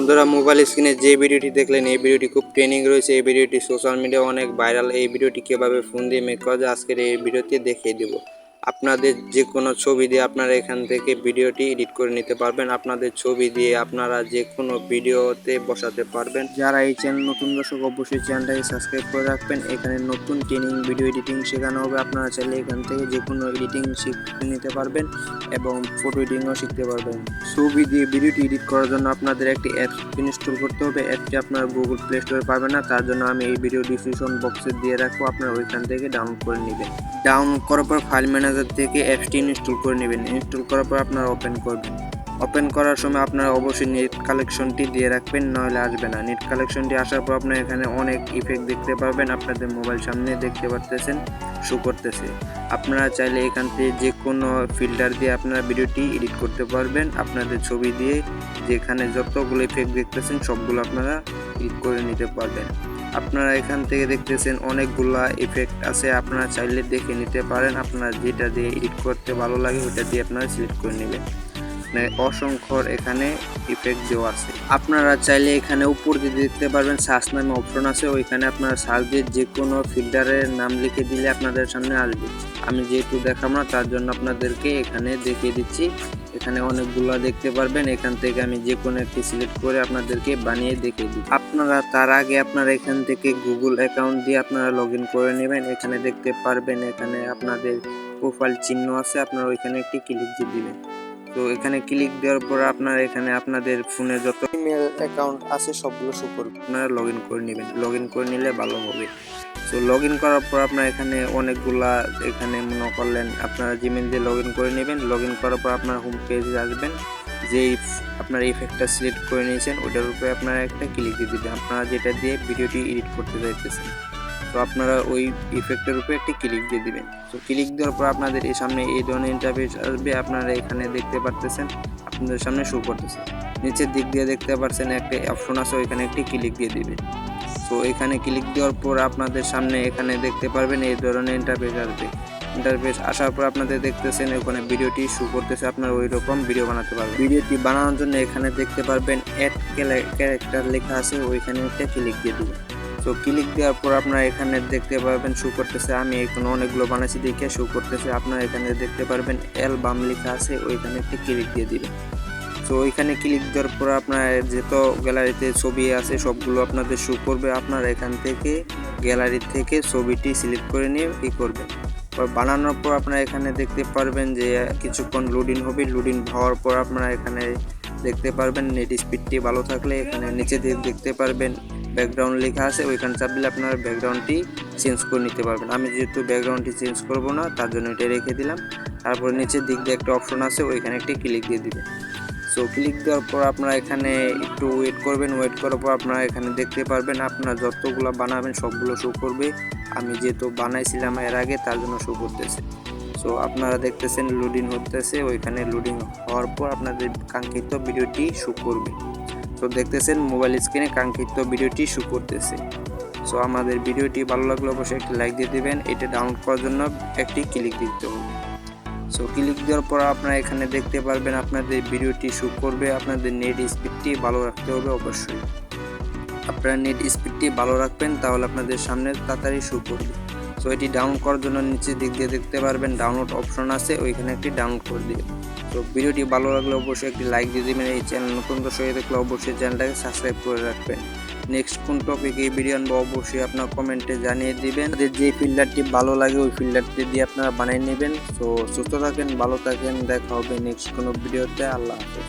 বন্ধুরা মোবাইল স্ক্রিনে যে ভিডিওটি দেখলেন, এই ভিডিওটি খুব ট্রেনিং রয়েছে। এই ভিডিওটি সোশ্যাল মিডিয়া অনেক ভাইরাল এই ভিডিওটি কীভাবে ফোন দিয়ে মেক করা যায়, আজকের এই ভিডিওতে দেখিয়ে দেবো। আপনাদের যে কোনো ছবি দিয়ে আপনারা এখান থেকে ভিডিওটি এডিট করে নিতে পারবেন। আপনাদের ছবি দিয়ে আপনারা যে কোনো ভিডিওতে বসাতে পারবেন। যারা এই চ্যানেল নতুন দর্শক, অবশ্যই চ্যানেলটাকে সাবস্ক্রাইব করে রাখবেন। এখানে নতুন ট্রেনিং, ভিডিও এডিটিং শেখানো হবে। আপনারা চাইলে এখান থেকে যে কোনো এডিটিং শিখে নিতে পারবেন এবং ফটো এডিটিংও শিখতে পারবেন। ছবি দিয়ে ভিডিওটি এডিট করার জন্য আপনাদের একটি অ্যাপ ইনস্টল করতে হবে। অ্যাপটি আপনার গুগল প্লে স্টোরে পাবেন না। তার জন্য আমি এই ভিডিও ডিসক্রিপশন বক্সে দিয়ে রাখব। আপনারা ওইখান থেকে ডাউনলোড করে নেবেন। ডাউনলোড করার পর ফাইল ম্যানেজার থেকে অ্যাপসটি ইনস্টল করে নেবেন। ইনস্টল করার পর আপনারা ওপেন করবেন। ওপেন করার সময় আপনারা অবশ্যই নেট কালেকশনটি দিয়ে রাখবেন, নইলে আসবে না। নেট কালেকশনটি আসার পর আপনারা এখানে অনেক ইফেক্ট দেখতে পারবেন আপনাদের মোবাইল সামনে দেখতে পারতেছেন শো করতেছে। আপনারা চাইলে এখান থেকে যে কোনো ফিল্টার দিয়ে আপনারা ভিডিওটি এডিট করতে পারবেন। আপনাদের ছবি দিয়ে যেখানে যতগুলো ইফেক্ট দেখতেছেন, সবগুলো আপনারা এডিট করে নিতে পারবেন। আপনারা এখান থেকে দেখতেছেন অনেকগুলা ইফেক্ট আছে, আপনারা চাইলে দেখে নিতে পারেন। আপনারা যেটা দিয়ে এডিট করতে ভালো লাগে ওটা দিয়ে আপনারা সিলেক্ট করে নেবেন। মানে অসংখ্য এখানে ইফেক্ট দেওয়া আছে। আপনারা চাইলে এখানে উপর দিয়ে দেখতে পারবেন সার্চ নামে অপশন আছে, ওইখানে আপনারা সার্চ দিয়ে যে কোনো ফিল্টারের নাম লিখে দিলে আপনাদের সামনে আসবে। আমি যেহেতু দেখাবো না, তার জন্য আপনাদেরকে এখানে দেখিয়ে দিচ্ছি। এখানে অনেকগুলো দেখতে পারবেন। এখান থেকে আমি যে কোনো একটি সিলেক্ট করে আপনাদেরকে বানিয়ে দেখিয়ে দিই। আপনারা তার আগে আপনারা এখান থেকে গুগল অ্যাকাউন্ট দিয়ে আপনারা লগ করে নেবেন। এখানে দেখতে পারবেন এখানে আপনাদের প্রোফাইল চিহ্ন আছে। আপনারা ওইখানে একটি ক্লিক দিয়ে দিবেন। তো এখানে ক্লিক দেওয়ার পর আপনারা এখানে আপনাদের ফোনে যত ইমেল অ্যাকাউন্ট আছে সবগুলো করবে আপনারা লগ করে নেবেন। লগ করে নিলে ভালো হবে। তো লগ ইন করার পর আপনার এখানে অনেকগুলা এখানে মনে করলেন আপনারা জিমেল দিয়ে লগ ইন করে নেবেন। লগ ইন করার পর আপনার হোম পেজে আসবেন। যেই আপনার ইফেক্টটা সিলেক্ট করে নিয়েছেন ওটার উপরে আপনারা একটা ক্লিক দিয়ে দিবেন। আপনারা যেটা দিয়ে ভিডিওটি এডিট করতে চাইতেছেন। তো আপনারা ওই ইফেক্টের উপরে একটি ক্লিক দিয়ে দিবেন। তো ক্লিক দেওয়ার পর আপনাদের এই সামনে এই ধরনের ইন্টারফেস আসবে। আপনারা এখানে দেখতে পারতেছেন, আপনাদের সামনে শো করতেছে। নিচের দিক দিয়ে দেখতে পাচ্ছেন একটা অপশন আছে, ওইখানে একটি ক্লিক দিয়ে দিবেন। তো এখানে ক্লিক দেওয়ার পর আপনাদের সামনে এখানে দেখতে পারবেন এই ধরনের ইন্টারফেস আসবে। ইন্টারফেস আসার পর আপনাদের দেখতেছেন ওখানে ভিডিওটি শু করতেছে, আপনারা ওই রকম ভিডিও বানাতে পারবেন। ভিডিওটি বানানোর জন্য এখানে দেখতে পারবেন অ্যাড ক্যারেক্টার লেখা আছে, ওইখানে একটা ক্লিক দিয়ে দিবেন। তো ক্লিক দেওয়ার পর আপনারা এখানে দেখতে পারবেন শু করতেছে, আমি এখানে অনেকগুলো বানাইছি দেখে শু করতেছে, আপনারা এখানে দেখতে পারবেন অ্যালবাম লেখা আছে, ওইখানে একটি ক্লিক দিয়ে দিবেন। তো ওইখানে ক্লিক দেওয়ার পর আপনার যত গ্যালারিতে ছবি আছে, সবগুলো আপনাদের শো করবে। আপনারা এখান থেকে গ্যালারি থেকে ছবিটি সিলেক্ট করে নিয়ে ই করবেন। বানানোর পর আপনারা এখানে দেখতে পারবেন যে কিছুক্ষণ লোডিং হবে। লোডিং হওয়ার পর আপনারা এখানে দেখতে পারবেন নেট স্পিডটি ভালো থাকলে এখানে নিচে দিয়ে দেখতে পারবেন ব্যাকগ্রাউন্ড লেখা আছে। ওইখানে চাপ দিলে আপনার ব্যাকগ্রাউন্ডটি চেঞ্জ করে নিতে পারবেন। আমি যেহেতু ব্যাকগ্রাউন্ডটি চেঞ্জ করব না, তার জন্য এটা রেখে দিলাম। তারপরে নিচের দিক দিয়ে একটা অপশন আছে, ওইখানে একটি ক্লিক দিয়ে দিবেন। সো ক্লিক দেওয়ার পর আপনারা এখানে একটু ওয়েট করবেন। ওয়েট করার পর আপনারা এখানে দেখতে পারবেন, আপনারা যতগুলো বানাবেন, সবগুলো শো করবে। আমি যেহেতু বানাইছিলাম এর আগে, তার জন্য শো করতেছে। সো আপনারা দেখতেছেন লোডিং হতেছে ওইখানে লোডিং হওয়ার পর আপনাদের কাঙ্ক্ষিত ভিডিওটি শো করবে। তো দেখতেছেন মোবাইল স্ক্রিনে কাঙ্ক্ষিত ভিডিওটি শো করতেছে। সো আমাদের ভিডিওটি ভালো লাগলে অবশ্যই একটি লাইক দিয়ে দেবেন। এটা ডাউনলোড করার জন্য একটি ক্লিক দিতে হবে। সো ক্লিক দেওয়ার পর আপনারা এখানে দেখতে পারবেন আপনাদের ভিডিওটি শো করবে। আপনাদের নেট স্পিডটি ভালো রাখতে হবে অবশ্যই। আপনারা নেট স্পিডটি ভালো রাখবেন, তাহলে আপনাদের সামনে তাড়াতাড়ি শো করবে। সো এটি ডাউনলোড করার জন্য নিচে দিক দিয়ে দেখতে পারবেন ডাউনলোড অপশন আছে, ওইখানে একটি ডাউনলোড করে দিবেন। তো ভিডিওটি ভালো লাগলে অবশ্যই একটি লাইক দিয়ে দেবেন। এই চ্যানেল নতুন দর্শক দেখলে অবশ্যই চ্যানেলটাকে সাবস্ক্রাইব করে রাখবেন। নেক্সট কোন টপিকে ভিডিও আনব অবশ্যই আপনার কমেন্টে জানিয়ে দিবেন। যে ফিল্ডারটি ভালো লাগে, ওই ফিল্ডারটি দিয়ে আপনারা বানিয়ে নেবেন। তো সুস্থ থাকেন, ভালো থাকেন, দেখা হবে নেক্সট কোনো ভিডিওতে আল্লাহ হাফেজ।